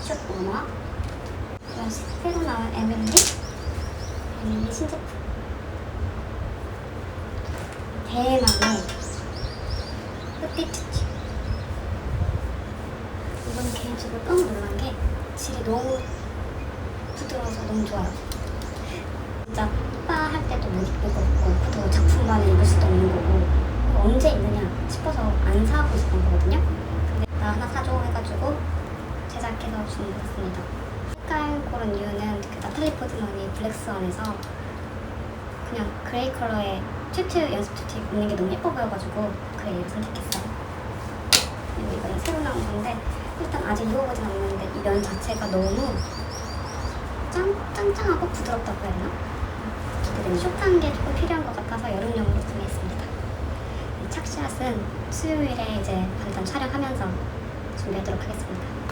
슛 워머 이런 새로 나온 에밀리 에밀리 신제품. 대만의 흑빛 특집. 이건 개인적으로 너무 놀란 게 질이 너무 부드러워서 너무 좋아요. 진짜 빠할 때도 못 입을 것 같고 또 작품만을 입을 수도 없는 거고 언제 입느냐 싶어서 안 사고 있었던 거거든요. 근데 나 하나 사줘 해서 주문했습니다. 색깔 고른 이유는 그 나탈리 포드먼이 블랙스완에서 그냥 그레이 컬러의 튜트 연습 튜트 입는 게 너무 예뻐 보여가지고 그 얘를 선택했어요. 그리고 이거는 새로 나온 건데 일단 아직 입어보진 않았는데 이 면 자체가 너무 짱, 짱짱하고 부드럽다고 해야 되나? 어쨌든 숏한 게 조금 필요한 것 같아서 여름용으로 구매했습니다. 이 착샷은 수요일에 이제 반탄 촬영하면서 준비하도록 하겠습니다